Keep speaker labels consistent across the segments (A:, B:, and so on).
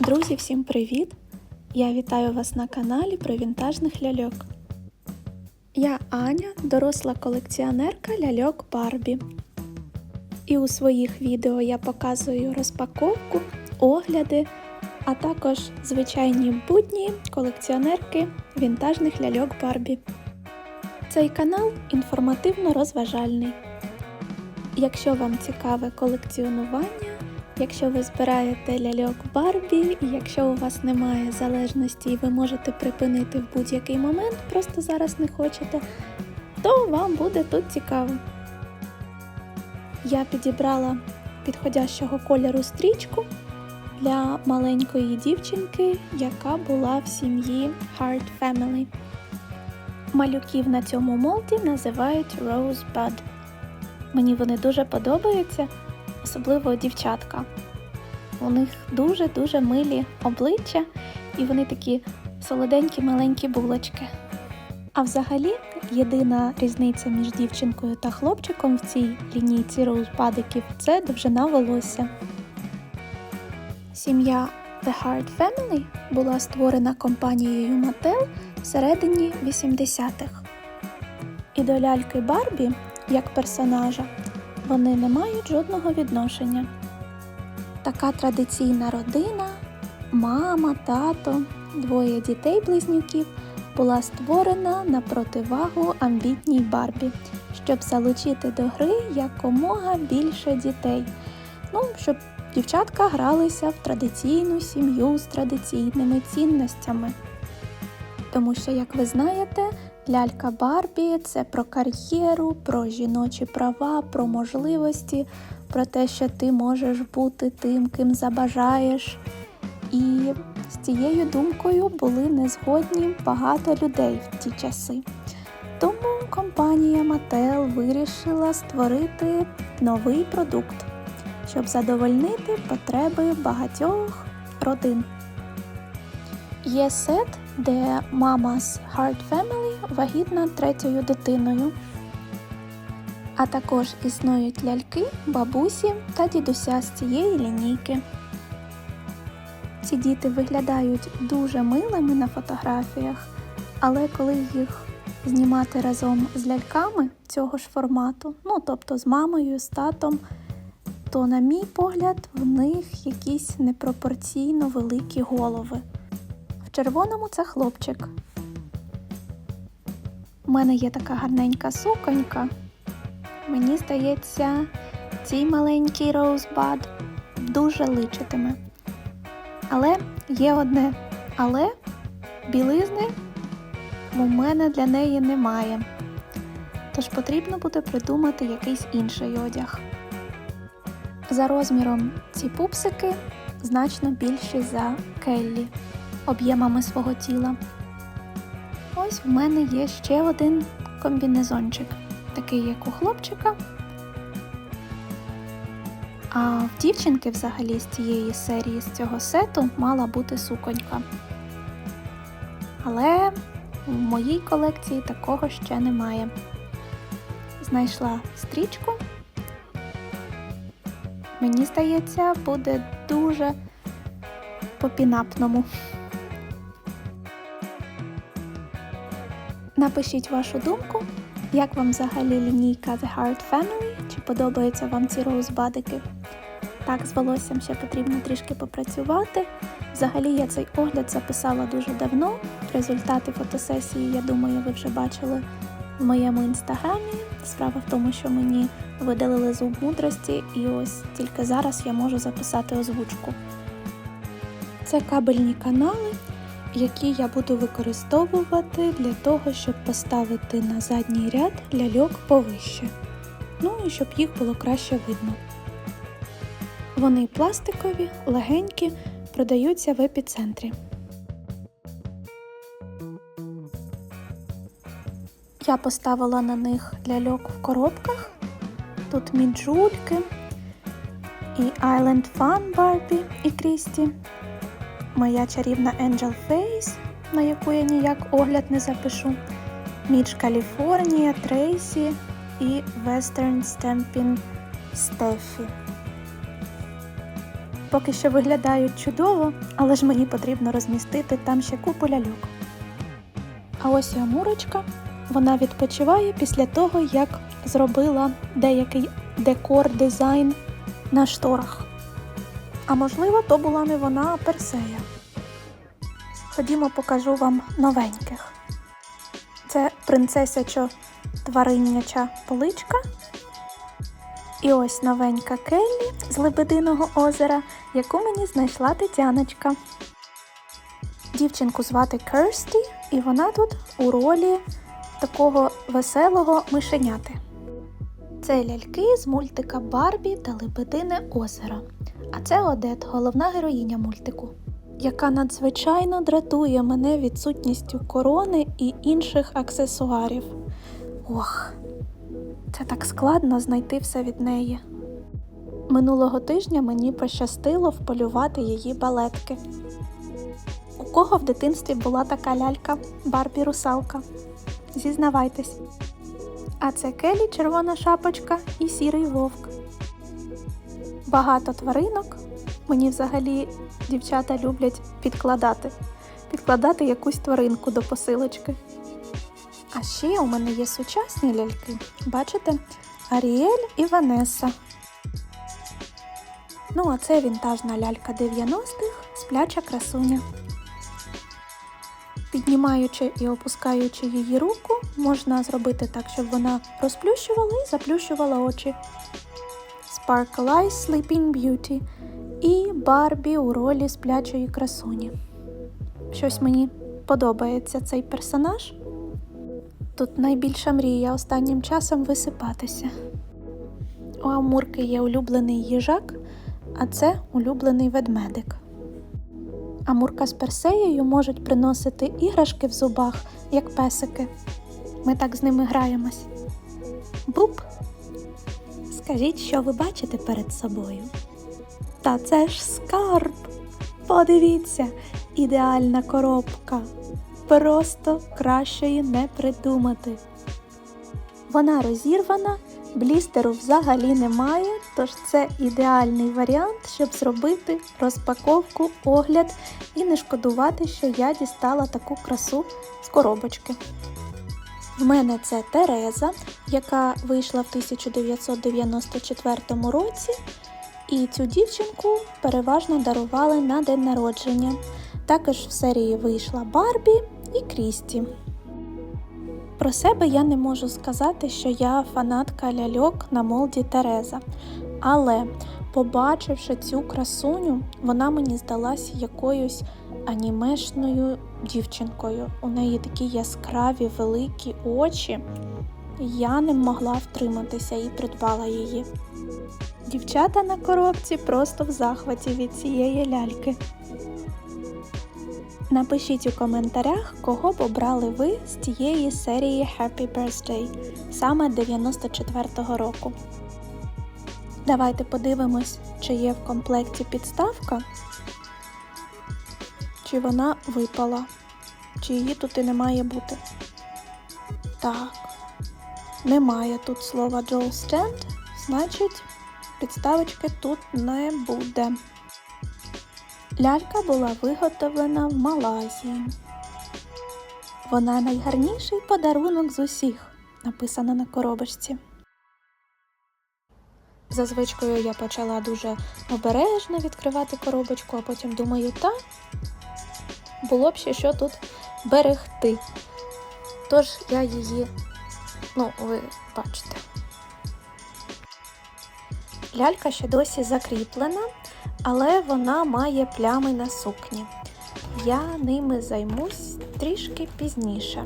A: Друзі, всім привіт! Я вітаю вас на каналі про вінтажних ляльок. Я Аня, доросла колекціонерка ляльок Барбі. І у своїх відео я показую розпаковку, огляди, а також звичайні будні колекціонерки вінтажних ляльок Барбі. Цей канал інформативно-розважальний. Якщо вам цікаве колекціонування, Якщо ви збираєте ляльок Барбі, і якщо у вас немає залежності і ви можете припинити в будь-який момент, просто зараз не хочете, то вам буде тут цікаво. Я підібрала підходящого кольору стрічку для маленької дівчинки, яка була в сім'ї Heart Family. Малюків на цьому молді називають Rosebud. Мені вони дуже подобаються особливо дівчатка. У них дуже-дуже милі обличчя, і вони такі солоденькі маленькі булочки. А взагалі, єдина різниця між дівчинкою та хлопчиком в цій лінійці роузпадиків це довжина волосся. Сім'я The Heart Family була створена компанією Mattel всередині 80-х. І до ляльки Барбі, як персонажа, вони не мають жодного відношення. Така традиційна родина, мама, тато, двоє дітей-близнюків була створена на противагу амбітній Барбі, щоб залучити до гри якомога більше дітей. Ну, щоб дівчатка гралися в традиційну сім'ю з традиційними цінностями. Тому що, як ви знаєте, Лялька Барбі це про кар'єру, про жіночі права, про можливості, про те, що ти можеш бути тим, ким забажаєш. І з цією думкою були незгодні багато людей в ті часи. Тому компанія Mattel вирішила створити новий продукт, щоб задовольнити потреби багатьох родин. Є сет, де з Heart Family вагітна третьою дитиною. А також існують ляльки, бабусі та дідуся з цієї лінійки. Ці діти виглядають дуже милими на фотографіях, але коли їх знімати разом з ляльками цього ж формату, ну тобто з мамою, з татом, то, на мій погляд, в них якісь непропорційно великі голови В червоному це хлопчик. У мене є така гарненька суконька. Мені здається, цій маленький роузбад дуже личитиме. Але є одне, але білизни у мене для неї немає. Тож потрібно буде придумати якийсь інший одяг. За розміром ці пупсики значно більші за Келлі об'ємами свого тіла. Ось в мене є ще один комбінезончик, такий як у хлопчика. А в дівчинки взагалі з цієї серії, з цього сету, мала бути суконька. Але в моїй колекції такого ще немає. Знайшла стрічку. Мені здається, буде дуже по-пінапному. Напишіть вашу думку, як вам взагалі лінійка The Heart Family, чи подобаються вам ці роузбадики. Так, з волоссям ще потрібно трішки попрацювати. Взагалі я цей огляд записала дуже давно. Результати фотосесії, я думаю, ви вже бачили в моєму інстаграмі. Справа в тому, що мені видалили зуб мудрості, і ось тільки зараз я можу записати озвучку. Це кабельні канали, які я буду використовувати для того, щоб поставити на задній ряд ляльок повище. Ну і щоб їх було краще видно. Вони пластикові, легенькі, продаються в епіцентрі. Я поставила на них ляльок в коробках. Тут міджульки і Island Fun Barbie і Крісті моя чарівна Angel Face, на яку я ніяк огляд не запишу, Міч Каліфорнія, Трейсі і Western Stampin' Стефі. поки що виглядають чудово, але ж мені потрібно розмістити там ще купу ляльок. А ось і Амурочка. Вона відпочиває після того, як зробила деякий декор дизайн на шторах. А можливо, то була не вона, а Персея. Ходімо, покажу вам новеньких. Це принцесячо тваринняча поличка. І ось новенька Келлі з Лебединого озера, яку мені знайшла Тетяночка. Дівчинку звати Керсті, і вона тут у ролі такого веселого мишеняти. Це ляльки з мультика Барбі та Лебедине озеро. А це Одет, головна героїня мультику, яка надзвичайно дратує мене відсутністю корони і інших аксесуарів. Ох, це так складно знайти все від неї. Минулого тижня мені пощастило вполювати її балетки. У кого в дитинстві була така лялька Барбі русалка? Зізнавайтесь. А це Келі червона шапочка і сірий вовк. Багато тваринок. Мені взагалі дівчата люблять підкладати. Підкладати якусь тваринку до посилочки. А ще у мене є сучасні ляльки. Бачите? Аріель і Ванеса. Ну, а це вінтажна лялька 90-х, спляча красуня. Піднімаючи і опускаючи її руку, можна зробити так, щоб вона розплющувала і заплющувала очі. Eyes Sleeping Beauty і Барбі у ролі сплячої красуні. Щось мені подобається цей персонаж. Тут найбільша мрія останнім часом висипатися. У Амурки є улюблений їжак, а це улюблений ведмедик. Амурка з Персеєю можуть приносити іграшки в зубах, як песики. Ми так з ними граємось. Буп! Скажіть, що ви бачите перед собою? Та це ж скарб! Подивіться, ідеальна коробка. Просто кращої не придумати. Вона розірвана, блістеру взагалі немає, тож це ідеальний варіант, щоб зробити розпаковку, огляд і не шкодувати, що я дістала таку красу з коробочки. В мене це Тереза, яка вийшла в 1994 році, і цю дівчинку переважно дарували на день народження. Також в серії вийшла Барбі і Крісті. Про себе я не можу сказати, що я фанатка ляльок на молді Тереза. Але, побачивши цю красуню, вона мені здалась якоюсь анімешною дівчинкою. У неї такі яскраві великі очі. Я не могла втриматися і придбала її. Дівчата на коробці просто в захваті від цієї ляльки. Напишіть у коментарях, кого б обрали ви з тієї серії Happy Birthday, саме 94-го року. Давайте подивимось, чи є в комплекті підставка, чи вона випала, чи її тут і не має бути. Так, немає тут слова Joel Stand, значить, підставочки тут не буде. Лялька була виготовлена в Малайзії. Вона найгарніший подарунок з усіх, написано на коробочці. За звичкою я почала дуже обережно відкривати коробочку, а потім думаю, та було б ще що тут берегти. Тож я її, ну, ви бачите. Лялька ще досі закріплена, але вона має плями на сукні. Я ними займусь трішки пізніше.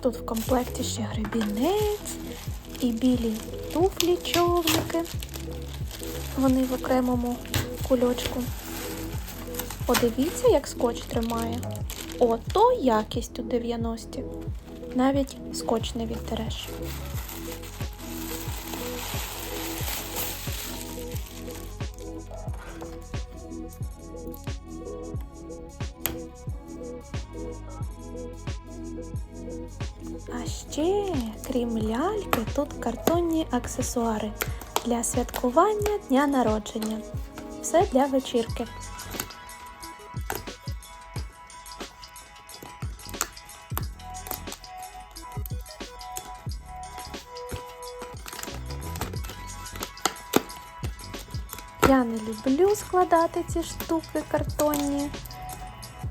A: Тут в комплекті ще гребінець і білі туфлі човники. Вони в окремому кульочку. Подивіться, як скотч тримає. Ото якість у 90-ті. Навіть скотч не відтереш. А ще, крім ляльки, тут картонні аксесуари для святкування дня народження. Все для вечірки. Складати ці штуки картонні,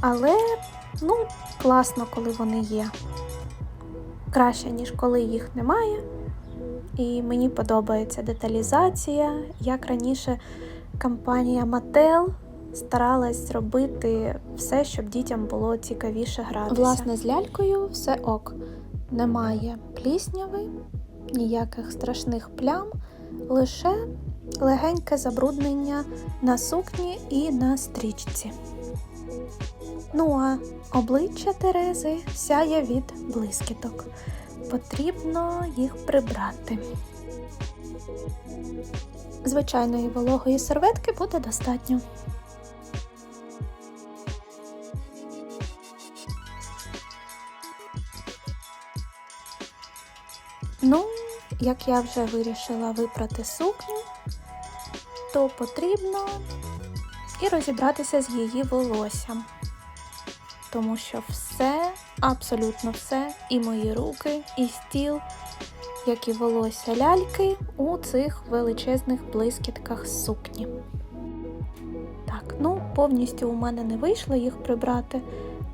A: але ну, класно, коли вони є. Краще, ніж коли їх немає. І мені подобається деталізація. Як раніше компанія Mattel старалась зробити все, щоб дітям було цікавіше гратися. Власне, з лялькою все ок. Немає плісняви, ніяких страшних плям, лише легеньке забруднення на сукні і на стрічці. Ну а обличчя Терези сяє від блискіток. Потрібно їх прибрати. Звичайної вологої серветки буде достатньо. Ну, як я вже вирішила випрати сукню, то потрібно і розібратися з її волоссям. Тому що все, абсолютно все, і мої руки, і стіл, як і волосся ляльки у цих величезних блискітках сукні. Так, ну повністю у мене не вийшло їх прибрати,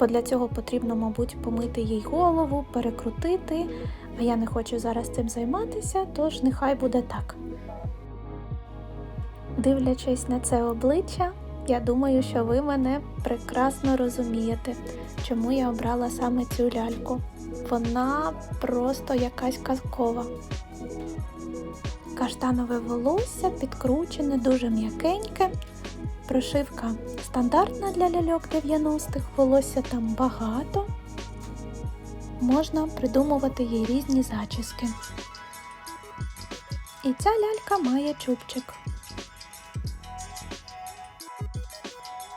A: бо для цього потрібно, мабуть, помити їй голову, перекрутити. А я не хочу зараз цим займатися, тож нехай буде так. Дивлячись на це обличчя, я думаю, що ви мене прекрасно розумієте, чому я обрала саме цю ляльку. Вона просто якась казкова. Каштанове волосся підкручене, дуже м'якеньке. Прошивка стандартна для ляльок 90-х, волосся там багато. Можна придумувати їй різні зачіски. І ця лялька має чубчик.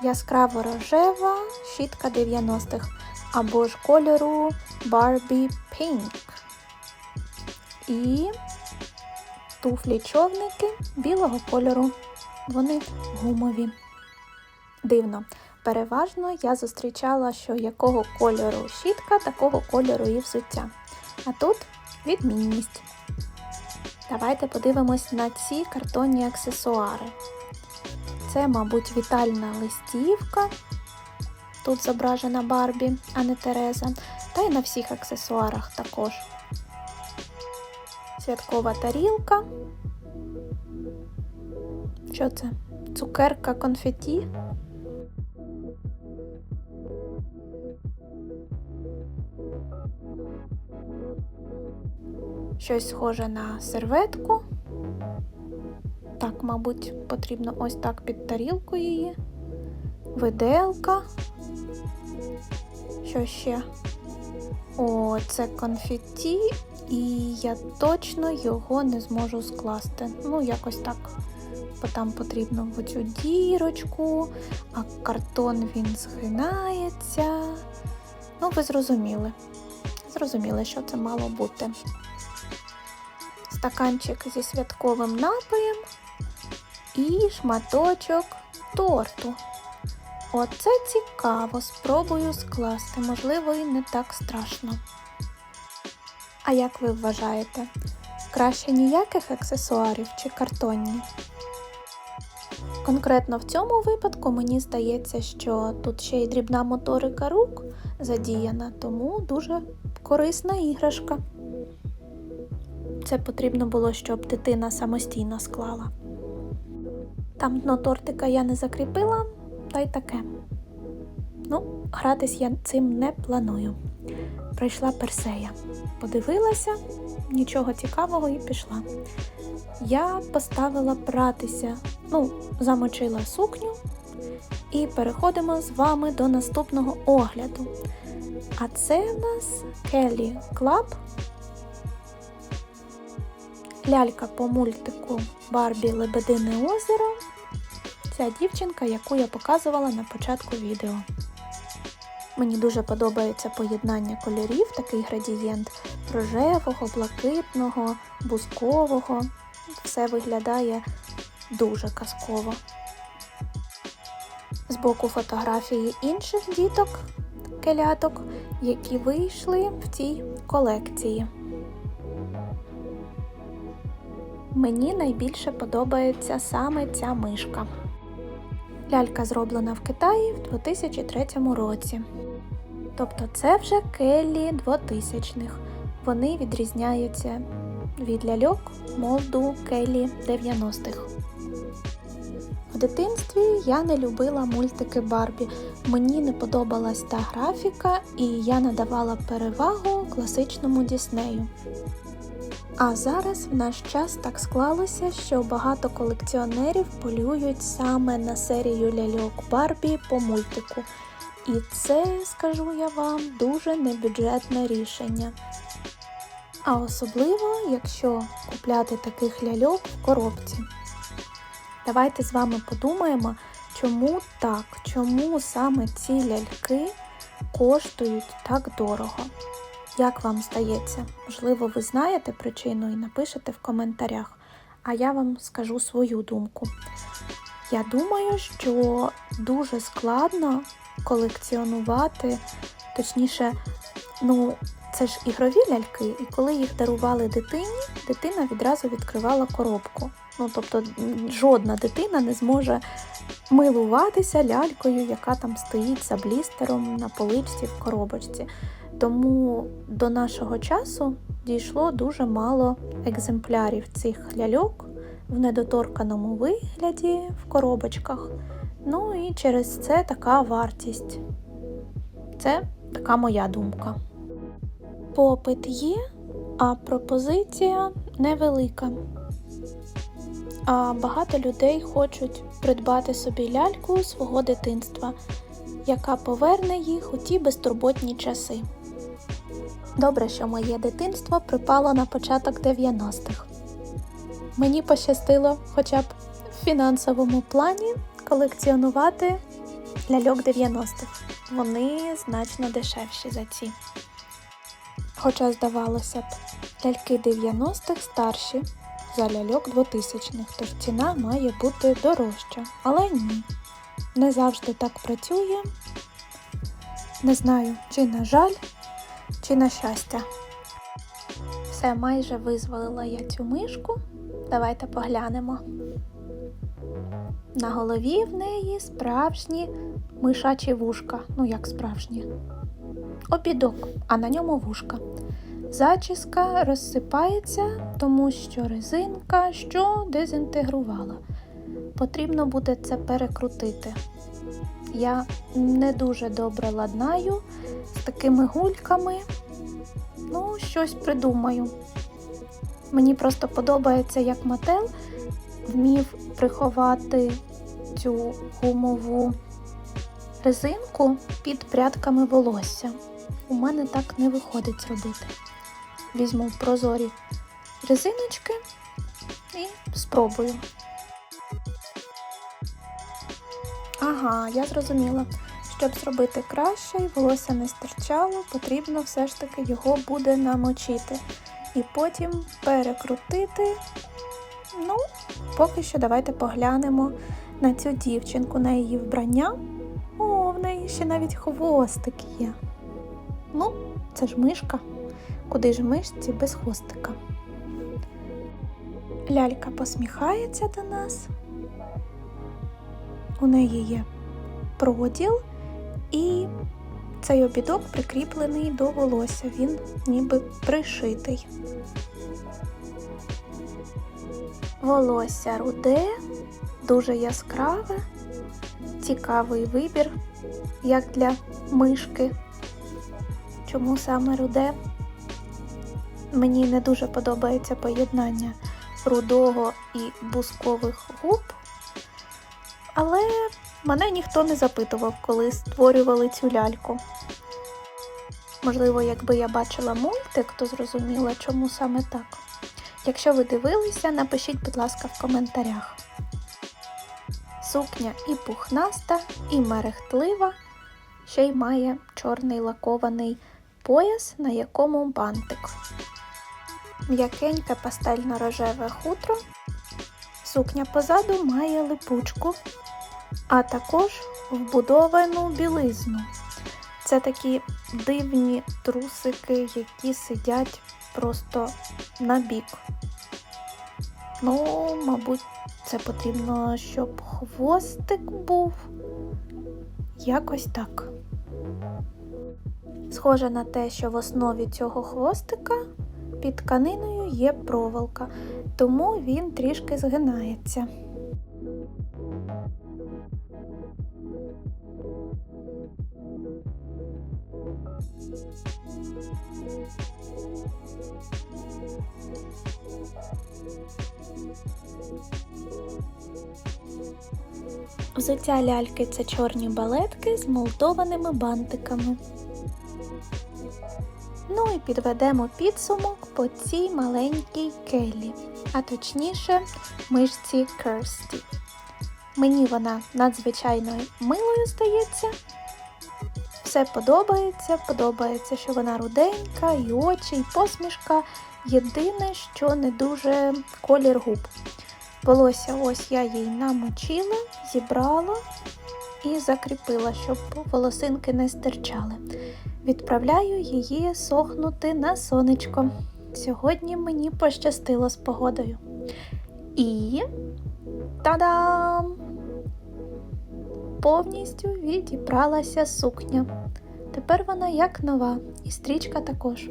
A: Яскраво рожева щітка 90-х або ж кольору Barbie Pink. І туфлі-човники білого кольору. Вони гумові. Дивно. Переважно я зустрічала, що якого кольору щітка, такого кольору і взуття. А тут відмінність. Давайте подивимось на ці картонні аксесуари. Це, мабуть, вітальна листівка. Тут зображена Барбі, а не Тереза. Та й на всіх аксесуарах також. Святкова тарілка. Що це? Цукерка конфеті. Щось схоже на серветку. Так, мабуть, потрібно ось так під тарілку її. Виделка. Що ще? О, це конфеті, і я точно його не зможу скласти. Ну, якось так. Бо там потрібно в оцю дірочку, а картон він згинається. Ну, ви зрозуміли. Зрозуміли, що це мало бути. Стаканчик зі святковим напоєм і шматочок торту. Оце цікаво, спробую скласти, можливо, і не так страшно. А як ви вважаєте, краще ніяких аксесуарів чи картонні? Конкретно в цьому випадку мені здається, що тут ще й дрібна моторика рук задіяна, тому дуже корисна іграшка. Це потрібно було, щоб дитина самостійно склала. Там дно тортика я не закріпила, та й таке. Ну, гратись я цим не планую. Прийшла персея. Подивилася, нічого цікавого і пішла. Я поставила пратися, ну, замочила сукню і переходимо з вами до наступного огляду. А це в нас Келлі Клаб. Лялька по мультику Барбі Лебедине озеро. Ця дівчинка, яку я показувала на початку відео. Мені дуже подобається поєднання кольорів, такий градієнт рожевого, блакитного, бузкового. Все виглядає дуже казково. Збоку фотографії інших діток, келяток, які вийшли в цій колекції. Мені найбільше подобається саме ця мишка. Лялька зроблена в Китаї в 2003 році. Тобто це вже келлі 2000-х. Вони відрізняються від ляльок молду келлі 90-х. В дитинстві я не любила мультики Барбі. Мені не подобалась та графіка, і я надавала перевагу класичному Діснею. А зараз в наш час так склалося, що багато колекціонерів полюють саме на серію ляльок Барбі по мультику. І це, скажу я вам, дуже небюджетне рішення. А особливо, якщо купляти таких ляльок в коробці. Давайте з вами подумаємо, чому так, чому саме ці ляльки коштують так дорого. Як вам здається? Можливо, ви знаєте причину і напишете в коментарях, а я вам скажу свою думку. Я думаю, що дуже складно колекціонувати, точніше, ну, це ж ігрові ляльки, і коли їх дарували дитині, дитина відразу відкривала коробку. Ну, тобто жодна дитина не зможе милуватися лялькою, яка там стоїть за блістером на поличці в коробочці. Тому до нашого часу дійшло дуже мало екземплярів цих ляльок в недоторканому вигляді в коробочках. Ну і через це така вартість. Це така моя думка. Попит є, а пропозиція невелика. А багато людей хочуть придбати собі ляльку свого дитинства, яка поверне їх у ті безтурботні часи. Добре, що моє дитинство припало на початок 90-х. Мені пощастило хоча б в фінансовому плані колекціонувати ляльок 90-х. Вони значно дешевші за ці. Хоча, здавалося б, ляльки 90-х старші за ляльок 2000-х, тож ціна має бути дорожча. Але ні, не завжди так працює. Не знаю, чи на жаль, чи на щастя. Все, майже визволила я цю мишку. Давайте поглянемо. На голові в неї справжні мишачі вушка. Ну, як справжні. Обідок, а на ньому вушка. Зачіска розсипається, тому що резинка що дезінтегрувала. Потрібно буде це перекрутити. Я не дуже добре ладнаю з такими гульками. Ну, щось придумаю. Мені просто подобається, як мотел вмів приховати цю гумову резинку під прядками волосся. У мене так не виходить зробити. Візьму прозорі резиночки і спробую. Ага, я зрозуміла. Щоб зробити краще і волосся не стирчало, потрібно все ж таки його буде намочити. І потім перекрутити. Ну, поки що давайте поглянемо на цю дівчинку, на її вбрання. О, в неї ще навіть хвостик є. Ну, це ж мишка. Куди ж мишці без хвостика? Лялька посміхається до нас. У неї є проділ, і цей обідок прикріплений до волосся. Він ніби пришитий. Волосся руде, дуже яскраве, цікавий вибір, як для мишки. Чому саме руде? Мені не дуже подобається поєднання рудого і бускових губ, але мене ніхто не запитував, коли створювали цю ляльку. Можливо, якби я бачила мультик, то зрозуміла, чому саме так. Якщо ви дивилися, напишіть, будь ласка, в коментарях. Сукня і пухнаста, і мерехтлива, ще й має чорний лакований пояс, на якому бантик. М'якеньке пастельно-рожеве хутро. Сукня позаду має липучку, а також вбудовану білизну. Це такі дивні трусики, які сидять просто на бік. Ну, мабуть, це потрібно, щоб хвостик був. Якось так. Схоже на те, що в основі цього хвостика під тканиною є проволока, тому він трішки згинається. Взуття ляльки це чорні балетки з молдованими бантиками. Ну і підведемо підсумок по цій маленькій келі, а точніше мишці Керсті. Мені вона надзвичайно милою здається. Все подобається, подобається, що вона руденька, і очі, і посмішка. Єдине, що не дуже колір губ. Волосся ось я їй намочила, зібрала і закріпила, щоб волосинки не стирчали. Відправляю її сохнути на сонечко. Сьогодні мені пощастило з погодою. І та-дам! Повністю відібралася сукня. Тепер вона як нова, і стрічка також.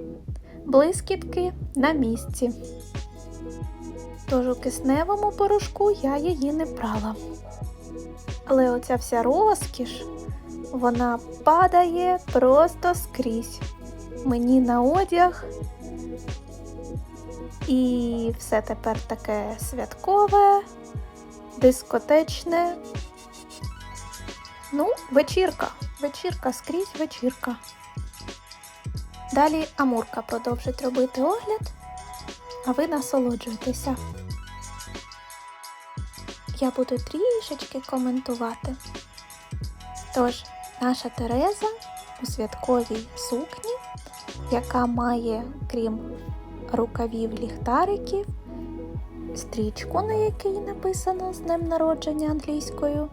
A: Блискітки на місці. Тож у кисневому порошку я її не брала. Але оця вся розкіш, вона падає просто скрізь. Мені на одяг. І все тепер таке святкове, дискотечне. Ну, вечірка. Вечірка скрізь вечірка. Далі Амурка продовжить робити огляд, а ви насолоджуйтеся. Я буду трішечки коментувати. Тож, наша Тереза у святковій сукні, яка має, крім рукавів ліхтариків, стрічку, на якій написано з днем народження англійською,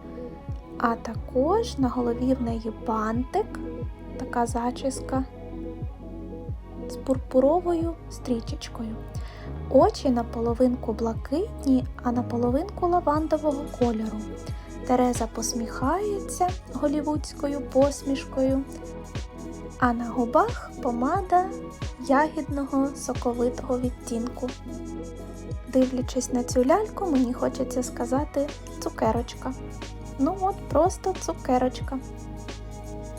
A: а також на голові в неї бантик, така зачіска з пурпуровою стрічечкою. Очі наполовинку блакитні, а наполовинку лавандового кольору. Тереза посміхається голівудською посмішкою, а на губах помада ягідного соковитого відтінку. Дивлячись на цю ляльку, мені хочеться сказати цукерочка. Ну от просто цукерочка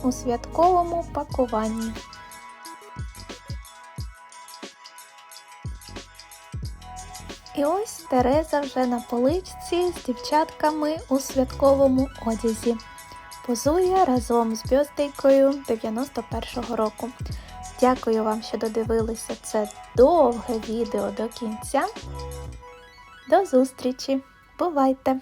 A: у святковому пакуванні. І ось Тереза вже на поличці з дівчатками у святковому одязі. Позує разом з бьоздейкою 91-го року. Дякую вам, що додивилися це довге відео до кінця. До зустрічі! Бувайте!